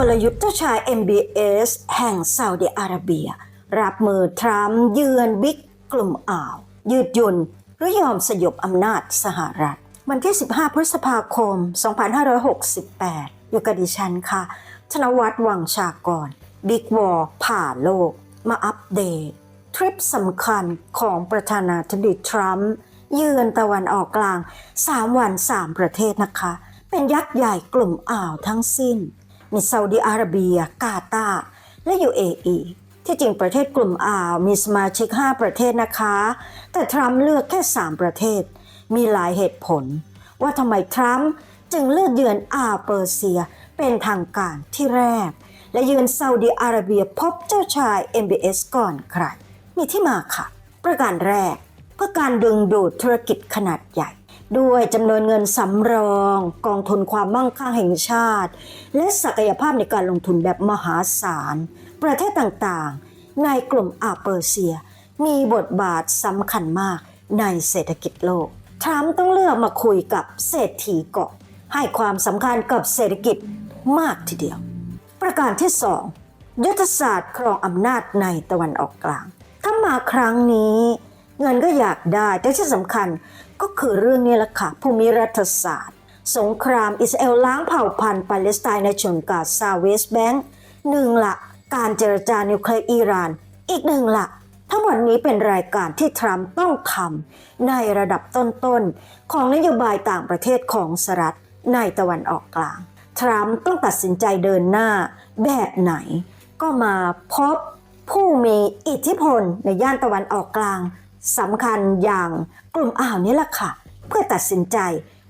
กลยุทธ์เจ้าชาย MBS แห่งซาอุดิอาระเบีย รับมือทรัมป์เยือนบิ๊กกลุ่มอ่าว ยืดหยุ่นหรือยอมสยบอำนาจสหรัฐ วันที่ 15 พฤษภาคม 2568 อยู่กับดิฉันค่ะ ธนวัฒน์วังชากร บิ๊กวอร์ผ่าโลก มาอัปเดต ทริปสำคัญของประธานาธิบดีทรัมป์เยือนตะวันออกกลาง 3 วัน 3 ประเทศนะคะ เป็นยักษ์ใหญ่กลุ่มอ่าวทั้งสิ้น มีซาอุดิอาระเบีย กาตาร์และ UAE ที่จริงประเทศกลุ่มอ่าวมีสมาชิก 5 ประเทศนะคะ แต่ทรัมป์เลือกแค่ 3 ประเทศ มีหลายเหตุผล ว่าทำไมทรัมป์จึงเลือกเยือนอาเปอร์เซียเป็นทางการที่แรก และเยือนซาอุดิอาระเบียพบเจ้าชาย MBS ก่อนใครมีที่มาค่ะ ประการแรกเพื่อการดึงดูดธุรกิจขนาดใหญ่ ด้วยจำนวนเงินสำรองกองทุนความมั่งคั่งแห่งชาติ และศักยภาพในการลงทุนแบบมหาศาล ประเทศต่างๆ ในกลุ่มอาเปอร์เซีย มีบทบาทสำคัญมากในเศรษฐกิจโลก ทรัมป์ต้องเลือกมาคุยกับเศรษฐีเก่อนให้ความสำคัญกับเศรษฐกิจมากทีเดียว ประการที่สองยุทธศาสตร์ครองอำนาจในตะวันออกกลาง ถ้ามาครั้งนี้ เงินก็อยากได้แต่ที่สำคัญ ก็คือเรื่องนี้แหละค่ะ ภูมิรัฐศาสตร์ สงครามอิสราเอลล้างเผ่าพันธุ์ปาเลสไตน์ในชนกาซาเวสแบงค์หนึ่งละการเจรจานิวเคลียร์อิหร่าน อีกหนึ่งละทั้งหมดนี้เป็นรายการที่ทรัมป์ต้องทำในระดับต้นๆ ของนโยบายต่างประเทศของสหรัฐในตะวันออกกลาง ทรัมป์ต้องตัดสินใจเดินหน้าแบบไหน ก็มาพบผู้มีอิทธิพลในย่านตะวันออกกลาง สำคัญอย่างกลุ่มอ่าวนี้แหละค่ะ เพื่อตัดสินใจ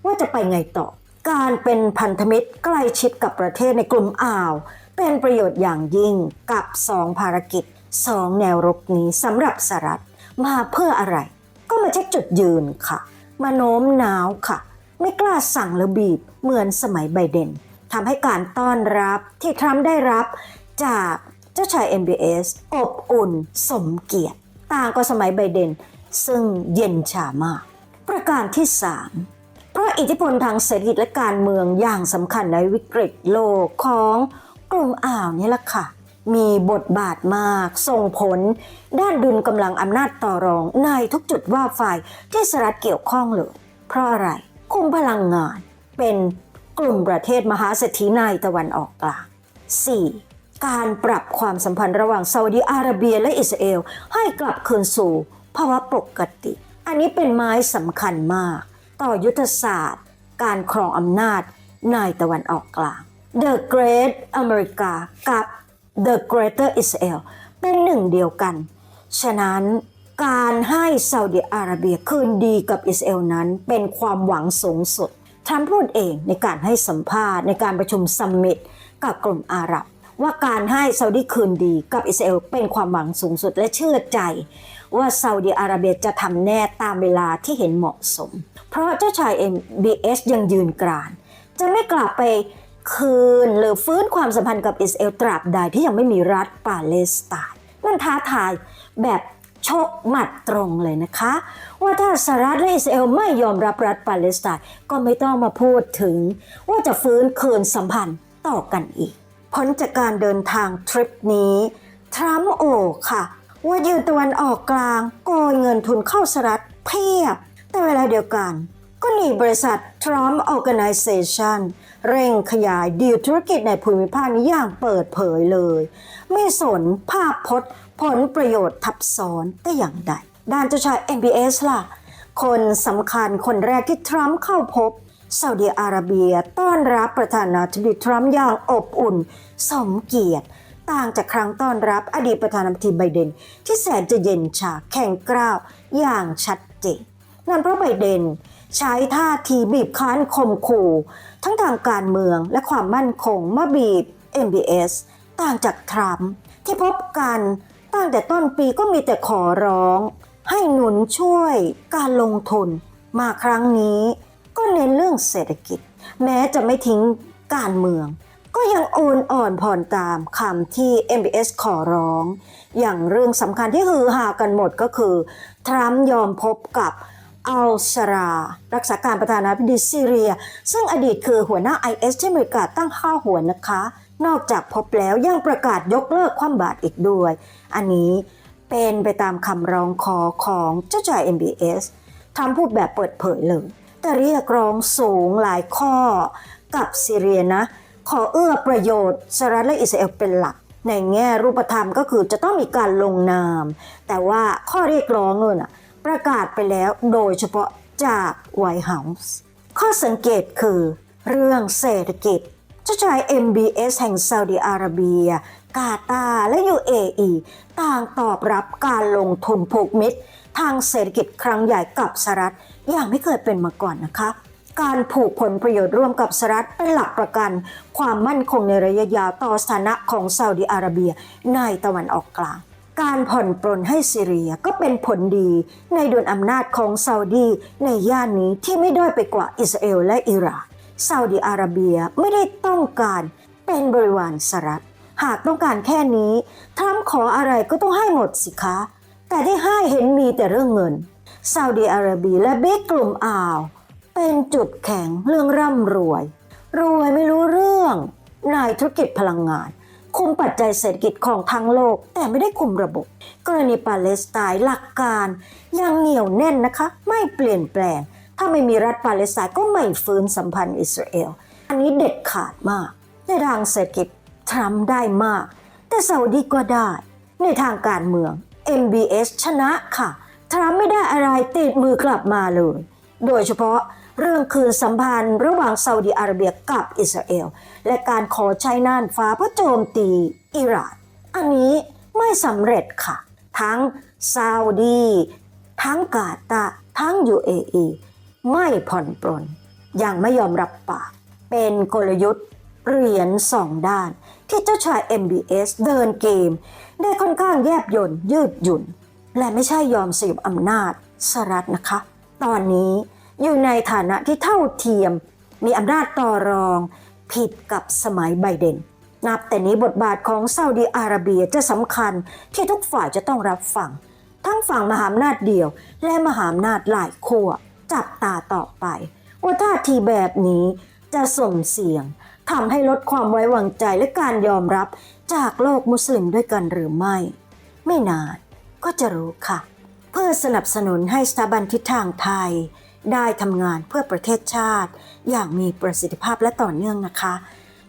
ว่าจะไปไงต่อ การเป็นพันธมิตรใกล้ชิดกับประเทศในกลุ่มอ่าว เป็นประโยชน์อย่างยิ่งกับสองภารกิจสองแนวรบนี้สำหรับสหรัฐมาเพื่ออะไร ก็มาเช็คจุดยืนค่ะ มาโน้มน้าวค่ะ ไม่กล้าสั่งหรือบีบเหมือนสมัยไบเดนทำให้การต้อนรับที่ทรัมป์ได้รับจากเจ้าชาย MBS อบอุ่นสมเกียรติ ต่างกับสมัยไบเดน ซึ่งเย็นชามาก ประการที่ 3 เพราะอิทธิพลทางเศรษฐกิจและการเมืองอย่างสำคัญในวิกฤตโลกของกลุ่มอ่าวนี่แหละค่ะ มีบทบาทมาก ส่งผล ด้านดุลกำลังอำนาจต่อรองในทุกจุดว่าฝ่ายที่สหรัฐเกี่ยวข้องเลยเพราะอะไรคุมพลังงานเป็นกลุ่มประเทศมหาเศรษฐีในตะวันออกกลาง 4. การปรับความสัมพันธ์ระหว่างซาอุดิอาระเบียและอิสราเอล ให้กลับคืนสู่ภาวะปกติ อันนี้เป็นไม้สำคัญมาก ต่อยุทธศาสตร์ การครองอำนาจในตะวันออกกลาง The Great America กับ The Greater Israel เป็นหนึ่งเดียวกัน ฉะนั้นการให้ซาอุดิอาระเบียคืนดีกับอิสราเอลนั้นเป็นความหวังสูงสุดทรัมป์พูดเองในการให้สัมภาษณ์ในการประชุมซัมมิตกับกลุ่มอาหรับ ว่าการให้ซาอุดิคืนดีกับอิสราเอลเป็นความหวังสูงสุดและเชื่อใจว่าซาอุดิอาระเบียจะทำแน่ตามเวลาที่เห็นเหมาะสม เพราะเจ้าชาย MBS ยังยืนกราน จะไม่กลับไปคืนหรือฟื้นความสัมพันธ์กับอิสราเอลตราบใดที่ยังไม่มีรัฐปาเลสไตน์นั่นท้าทายแบบชกหมัดตรงเลยนะคะ ว่าถ้าสหรัฐและอิสราเอลไม่ยอมรับรัฐปาเลสไตน์ก็ไม่ต้องมาพูดถึงว่าจะฟื้นคืนสัมพันธ์ต่อกันอีก ผลจากการเดินทางทริปนี้ ทรัมป์โอค่ะ ว่ายืนตะวันออกกลางโกยเงินทุนเข้าสหรัฐเพียบ แต่เวลาเดียวกัน ก็หนีบริษัท Trump Organization เร่งขยายดีลธุรกิจในภูมิภาคนี้อย่างเปิดเผยเลย ไม่สนภาพพจน์ ผลประโยชน์ทับซ้อนแต่อย่างใด ด้านเจ้าชาย MBS ล่ะ คนสำคัญคนแรกที่ทรัมป์เข้าพบ ซาอุดิอาระเบียต้อนรับประธานาธิบดีทรัมป์อย่างอบอุ่น สมเกียรติ ต่างจากครั้งต้อนรับอดีตประธานาธิบดีไบเดน ที่แสนจะเย็นชาแข็งกร้าวอย่างชัดเจนนั่นเพราะไบเดนใช้ท่าทีบีบคั้นข่มขู่ทั้งทางการเมืองและความมั่นคงมาบีบ MBS ต่างจากทรัมป์ที่พบกันตั้งแต่ต้นปีก็มีแต่ขอร้อง ให้หนุนช่วยการลงทุนมาครั้งนี้ ก็เน้นเรื่องเศรษฐกิจ แม้จะไม่ทิ้งการเมือง ก็ยังโอนอ่อนผ่อนตามคำที่ MBS ขอร้อง อย่างเรื่องสำคัญที่ฮือฮากันหมดก็คือ ทรัมป์ยอมพบกับอัลชารา รักษาการประธานาธิบดีซีเรีย ซึ่งอดีตคือหัวหน้า IS ที่อเมริกาตั้งข้าหัวนะคะ นอกจากพบแล้วยังประกาศยกเลิกความบาตรอีกด้วย อันนี้เป็นไปตามคำร้องขอของเจ้าชาย MBS ทำพูดแบบเปิดเผยเลย แต่เรียกร้องสูงหลายข้อกับซีเรียนะ ขอเอื้อประโยชน์สหรัฐและอิสราเอลเป็นหลัก ในแง่รูปธรรมก็คือจะต้องมีการลงนาม แต่ว่าข้อเรียกร้องเงินประกาศไปแล้วโดยเฉพาะจากไวท์เฮาส์ข้อสังเกตคือ เรื่องเศรษฐกิจเจ้าชาย MBS แห่งซาอุดิอาระเบีย กาตาและ UAE ต่างตอบรับการลงทุนผูกมิตร ทางเศรษฐกิจครั้งใหญ่กับสหรัฐอย่างไม่เคยเป็นมาก่อนนะคะ การผูกผลประโยชน์ร่วมกับสหรัฐเป็นหลักประกัน ความมั่นคงในระยะยาวต่อสถานะของซาอุดิอาระเบียในตะวันออกกลางการผ่อนปรนให้ซีเรียก็เป็นผลดีในดวลอำนาจของซาอุดีในย่านนี้ที่ไม่ด้อยไปกว่าอิสราเอลและอิหร่านซาอุดิอาระเบียไม่ได้ต้องการเป็นบริวารสหรัฐ หากต้องการแค่นี้ทรัมป์ขออะไรก็ต้องให้หมดสิคะ แต่ที่ให้เห็นมีแต่เรื่องเงินซาอุดิอาระเบียและเบกกลุ่มอ่าว เป็นจุดแข็งเรื่องร่ำรวย รวยไม่รู้เรื่อง นายธุรกิจพลังงาน คุมปัจจัยเศรษฐกิจของทั้งโลก แต่ไม่ได้คุมระบบ กรณีปาเลสไตน์หลักการ ยังเหนียวแน่นนะคะ ไม่เปลี่ยนแปลง ถ้าไม่มีรัฐปาเลสไตน์ก็ไม่ฟื้นสัมพันธ์อิสราเอล อันนี้เด็ดขาดมากในทางเศรษฐกิจ ทรัมป์ได้มาก แต่ซาอุดีก็ได้ ในทางการเมือง MBS ชนะค่ะทรัมป์ไม่ได้อะไรติดมือกลับมาเลย โดยเฉพาะเรื่องคืนสัมพันธ์ระหว่างซาอุดิอาระเบียกับอิสราเอล และการขอใช้น่านฟ้าเพื่อโจมตีอิหร่าน อันนี้ไม่สำเร็จค่ะ ทั้งซาอุดี ทั้งกาตาร์ทั้ง UAE ไม่ผ่อนปรนยังไม่ยอมรับปาก เป็นกลยุทธ์ เหรียญสองด้าน ที่เจ้าชาย MBS เดินเกม ได้ค่อนข้างแยบยนต์ยืดหยุ่น และไม่ใช่ยอมสยบอำนาจสหรัฐนะคะ ตอนนี้อยู่ในฐานะที่เท่าเทียม มีอำนาจต่อรองผิดกับสมัยไบเดน นับแต่นี้บทบาทของซาอุดีอาระเบียจะสำคัญที่ทุกฝ่ายจะต้องรับฟัง ทั้งฝั่งมหาอำนาจเดียว และมหาอำนาจหลายขั้วจับตาต่อไปว่าท่าทีแบบนี้จะส่งเสียง ทำให้ลดความไว้วางใจและการยอมรับจากโลกมุสลิมด้วยกันหรือไม่ ไม่นานก็จะรู้ค่ะ เพื่อสนับสนุนให้สถาบันทิศทางไทย ได้ทำงานเพื่อประเทศชาติ อย่างมีประสิทธิภาพและต่อเนื่องนะคะ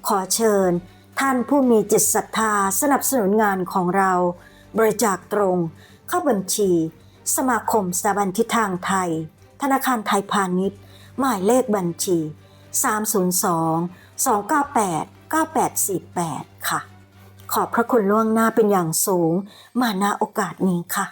ขอเชิญ ท่านผู้มีจิตศรัทธาสนับสนุนงานของเรา บริจาคตรง เข้าบัญชี สมาคมสถาบันทิศทางไทย ธนาคารไทยพาณิชย์ หมายเลขบัญชี 302 298 9848 ค่ะ ขอบพระคุณล่วงหน้าเป็นอย่างสูง มาณโอกาสนี้ค่ะ